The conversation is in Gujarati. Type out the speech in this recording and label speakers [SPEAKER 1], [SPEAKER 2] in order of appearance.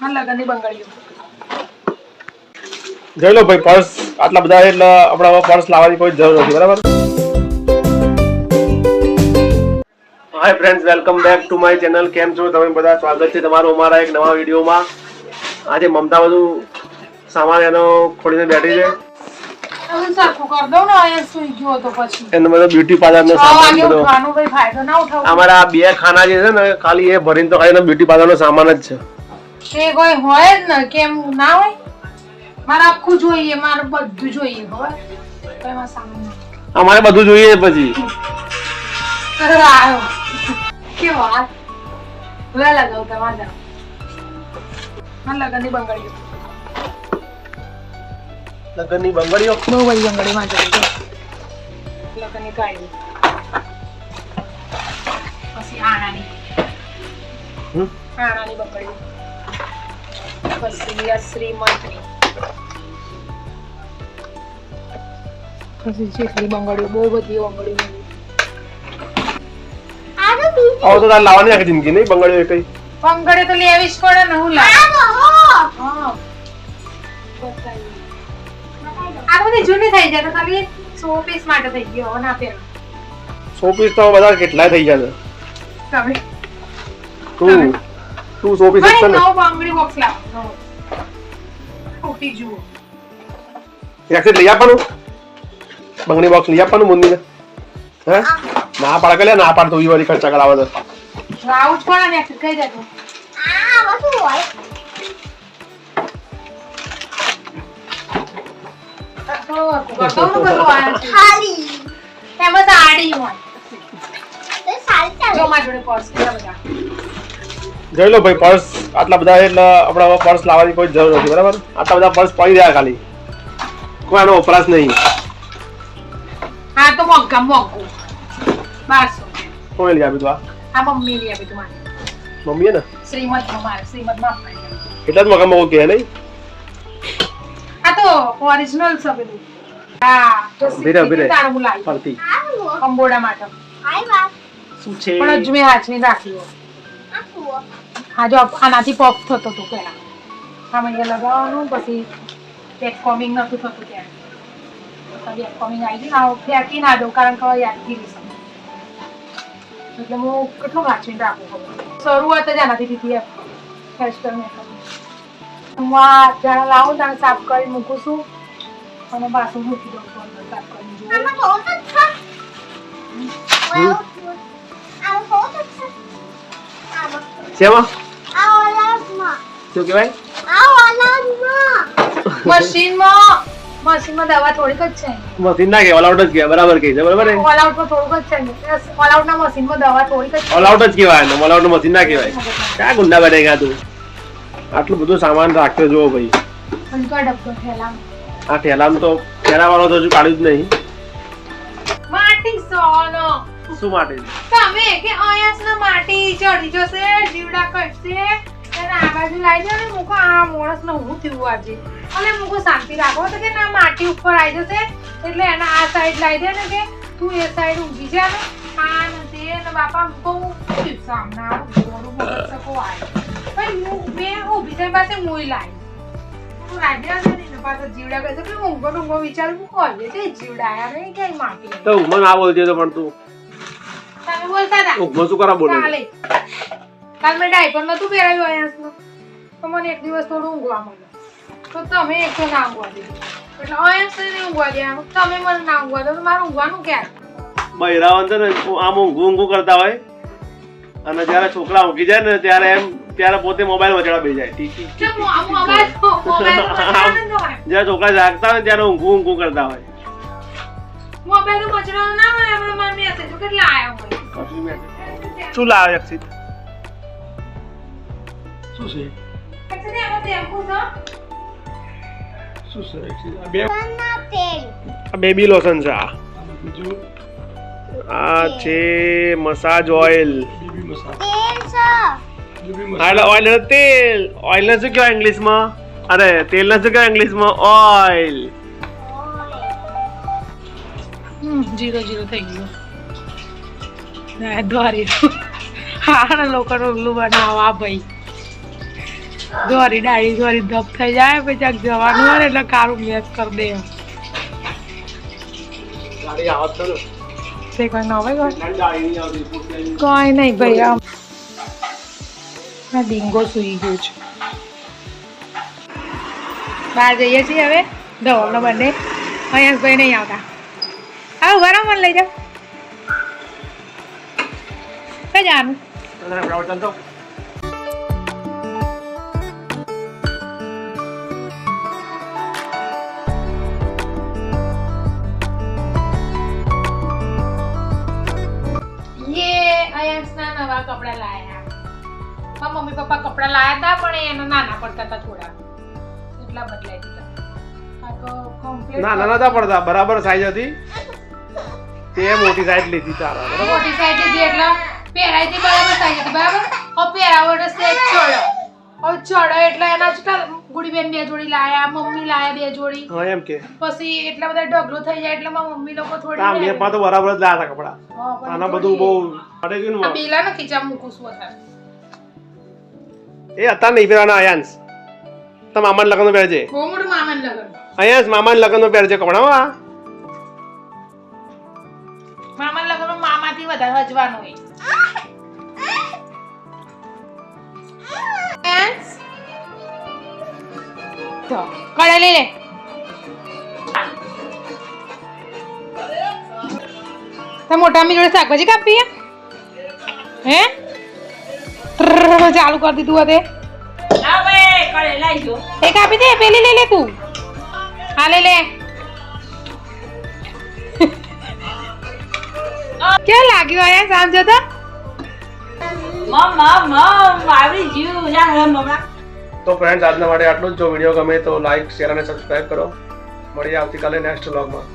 [SPEAKER 1] હા લગનની બંગડીઓ.
[SPEAKER 2] જોઈ લો ભાઈ પર્સ આટલા બધા એટલે આપણે હવે પર્સ લાવવાની કોઈ જરૂર નથી બરાબર? Hi friends welcome back to my channel કેમ છો? તમે બધા? સ્વાગત છે તમારું અમારા એક નવા વિડીયોમાં. આજે મમતા બધું સામાન એનો ખોલીને બેઠી છે.
[SPEAKER 1] હવે સરખું કરી દઉં ને અહીંયા સુઈ ગયો તો પછી.
[SPEAKER 2] એનો બધો બ્યુટી પાર્લરનો
[SPEAKER 1] છ
[SPEAKER 2] સામાન
[SPEAKER 1] વાગે
[SPEAKER 2] બધો.
[SPEAKER 1] ઉઠવાનું ભાઈ ફાયદો ના ઉઠાવું.
[SPEAKER 2] અમારા બે ખાના જે છે ને ખાલી એ ભરીને તો ખાલી બ્યુટી બ્યુટી પાર્લરનો સામાન જ છે.
[SPEAKER 1] એ કોઈ હોય જ ને કેમ ના હોય? મારે આખું જોઈએ મારે બધું જોઈએ ખબર? તો નથી.
[SPEAKER 2] અમારે બધું જોઈએ પછી.
[SPEAKER 1] કે વાત લે લગાવ તમારે જાઓ. હા લગનની બંગડીઓ.
[SPEAKER 2] લગ્નની બંગડીઓ?
[SPEAKER 1] બહુ બધી બંગડી માં જતી લગનની ગાડી પછી આણાની આણાની બંગડીઓ. પછી આ શ્રીમંતની પછી જેટલી બંગડીઓ બહુ બધી બંગડીઓ
[SPEAKER 2] આવો તો તારે લાવવાની આખી જિંદગી નહીં બંગડીઓ કઈ
[SPEAKER 1] બંગડીઓ તો લેવી જ પડે ને હું લાવ હા આ બધી જૂની થઈ જાય તો ખાલી સો પીસ માટે થઈ ગયો હવે ના પહેરો
[SPEAKER 2] સો પીસ તો બધા કેટલા થઈ જાય
[SPEAKER 1] તમે
[SPEAKER 2] તું તું સો પીસ છે
[SPEAKER 1] નવો બંગડી બોક્સ લાવો. તૂટી જુઓ.
[SPEAKER 2] એક લઈ આપવાનું? બંગડી બોક્સ લઈ આપવાનું મુંદીને હે? ના પાડ કે ના પાડ તો ઈ વાળી ખર્ચા કરાવે તો
[SPEAKER 1] આવું જ પડે ને કહી દેતો તો. બધું હોય. જો મારી જોડે પર્સ બધા.
[SPEAKER 2] જોઈ લો ભાઈ પર્સ આટલા બધા એટલે આપણે હવે પર્સ લાવવાની કોઈ જરૂર નથી બરાબર? આટલા બધા પર્સ પડી રહ્યા ખાલી. કોઈ આનો વપરાશ નહીં.
[SPEAKER 1] હા તો મોંઘા મોંઘું. બારસો.
[SPEAKER 2] કોઈ લઈ આપ્યું તું આ?
[SPEAKER 1] આ મમ્મી લઈ આપ્યું તું મારે.
[SPEAKER 2] મમ્મીએ ને?
[SPEAKER 1] શ્રીમદ મારે શ્રીમદમાં
[SPEAKER 2] એટલા જ મોંઘા મોંઘું કહે નહીં?
[SPEAKER 1] આ તો ઓરિજિનલ છે બધું. હા હું લાવી
[SPEAKER 2] ફરતી.
[SPEAKER 1] કંબોડા માટે.
[SPEAKER 2] શું છે?
[SPEAKER 1] પણ અજમે મેં હાચવી રાખી હા જો આનાથી પફ થતો હતો પેલા આમ અહીંયા લગાવવાનું પછી બેક કોમિંગ નતું થતું ત્યારે બેક કોમિંગ આવી ગયું. આવું ફેંકી ના દઉં કારણ કે હવે યાદગીરી છે એટલે હું કેટલું વાંચીને રાખું શરૂઆત જ આનાથી દીધી હેરસ્ટાઈલ મેકઅપ હું આ જ્યારે લાવું ત્યારે સાફ કરી મૂકું છું. અને પાછું મૂકી દઉં છું સાફ કરીને જોઉં.
[SPEAKER 2] શેમાં શું કહેવાય?
[SPEAKER 1] મશીનમાં મશીનમાં દવા થોડીક જ છે.
[SPEAKER 2] મશીન ના કે ઓલ આઉટ જ કહેવાય. બરાબર કહે છે બરાબર
[SPEAKER 1] ઓલ આઉટમાં થોડુંક જ છે. ઓલ મશીનમાં દવા થોડીક જ છે.
[SPEAKER 2] ઓલ આઉટ જ કહેવાય ને ઓલ આઉટ મશીન ના કહેવાય. ક્યાં ગુંડા બનેગા તું? આટલું બધું સામાન રાખતો જો ભાઈ.
[SPEAKER 1] આ ડબ્બો થેલા
[SPEAKER 2] આ ઠેલામાં તો વાળો તો હજુ કાઢ્યું જ નહીં.
[SPEAKER 1] માટી સોનો.
[SPEAKER 2] શું માટે?
[SPEAKER 1] તમે કે અહીંયા માટી ચડી જશે જીવડા કટશે અને આ બાજુ લાવી દો ને મુકો આ મોણસ ને હું થયું આજે. અને મુકો શાંતિ રાખો તો કે ના માટી ઉપર આવી જશે એટલે એને આ સાઈડ લાવી દે ને કે તું એ સાઈડ ઊંઘી જા ને. આ ને તે ને બાપા મુકો હું સામના સામને આ ગોળું શકો આય. પણ હું મેં ઊભી જાય પાસે મોઈ લાવી ને માટી.
[SPEAKER 2] તો ઉમર ના બોલતી તો પણ તું.
[SPEAKER 1] તમે બોલતા હતા?
[SPEAKER 2] ઊંઘમાં શું કરા બોલે?
[SPEAKER 1] કાલે કાલ મેં ડાયપર નતું પહેરાવ્યું આયાસનું તો. મને એક દિવસ થોડું ઊંઘવા મળ્યું તો તમે એક તો ના ઊંઘવા દીધું એટલે ઊંઘવા તમે મને ના ઊંઘવા દો તો મારે ઊંઘવાનું ક્યારે
[SPEAKER 2] બૈરાવન છે ને આમ ઊંઘું ઊંઘું કરતા હોય. અને જ્યારે છોકરા ઊંઘી જાય ને ત્યારે એમ ત્યારે પોતે મોબાઈલ વચડા બે જાય જ્યારે છોકરા જાગતા હોય ત્યારે ઊંઘું ઊંઘું કરતા હોય.
[SPEAKER 1] મોબાઈલ મચડાનો ના હોય આપણે મારા મેસેજો કેટલા આયા હોય.
[SPEAKER 2] શું લાવે અક્ષિત શું છે?
[SPEAKER 1] શેમ્પૂ છે.
[SPEAKER 2] શું છે અક્ષિત? આ બે આ બેબી લોશન છે આ. આ છે મસાજ ઓઇલ. હા એટલે ઓઇલ તેલ ઓઇલ ને શું કહેવાય ઇંગ્લિશમાં. અરે તેલ ને શું કહેવાય ઇંગ્લિશમાં ઓઇલ.
[SPEAKER 1] જીરો જીરો થઈ ગયું દોરી હા લોકોનું ઉલ્લુ બનાવવા ભાઈ દોરી ડાળી દોરી ધપ થઈ જાય પછી ક્યાંક જવાનું હોય એટલે કારું મેસ કરી દે
[SPEAKER 2] તો
[SPEAKER 1] કોઈ નવે કોઈ
[SPEAKER 2] નહીં
[SPEAKER 1] ભાઈ આમ આ ડીંગો સુઈ ગયો છે બહાર જઈએ છીએ હવે દવાનો બંને અહીંયા ભાઈ નહીં આવતા હા ઊભા રહો મને લઈ જાઓ. કઈ જવાનું?
[SPEAKER 2] તો
[SPEAKER 1] યે નવા કપડાં લાયા. મારા મમ્મી પપ્પા કપડાં લાયા હતા પણ એના નાના પડતા હતા થોડા. એટલા બદલાઈ દીધા. આ
[SPEAKER 2] ના ના નતા પડતા બરાબર સાઈઝ હતી. તે મોટી સાઈડ લીધી તારા બરાબર?
[SPEAKER 1] મોટી સાઈડ લીધી એટલે પહેરાઈ હતી બરાબર સાઈઝ હતી બરાબર? હવે પહેરાવો એટલે સેજ છોડો હવે છોડો એટલે એના છોટા ગુડીબેન બે જોડી લાયા મમ્મી લાયા બે જોડી.
[SPEAKER 2] હા એમ કે.
[SPEAKER 1] પછી એટલા બધા ઢગલો થઈ જાય એટલે મારા મમ્મી લોકો થોડી હા
[SPEAKER 2] મેં પણ તો બરાબર જ લાયા કપડા. આના બધું બહુ પડે ગયું ને
[SPEAKER 1] બેલા ને ખીચા મૂકું છું અત્યારે.
[SPEAKER 2] એ હતા નહીં પહેરવાના આયાંશ. તો મામાના લગ્ન પહેરજે.
[SPEAKER 1] બહુ મોટું મામાને લગન.
[SPEAKER 2] અયાંશ મામાના લગ્ન પહેરજે કપડા
[SPEAKER 1] મામાથી વધારે હજવાનું તો કડા લઈ લે. તો મોટા અમ્મી જોડે શાકભાજી કાપીએ? હે? ચાલુ કરી દીધું હતે એ કાપી દે પેલી લઈ લે તું. હા લઈ લે. કેવું લાગ્યું આયા સાંજે તો
[SPEAKER 2] તો ફ્રેન્ડ્સ આજના માટે આટલું જ. જો વીડિયો ગમે તો લાઈક શેર અને સબસ્ક્રાઇબ કરો. મળીએ આવતીકાલે નેક્સ્ટ વ્લોગમાં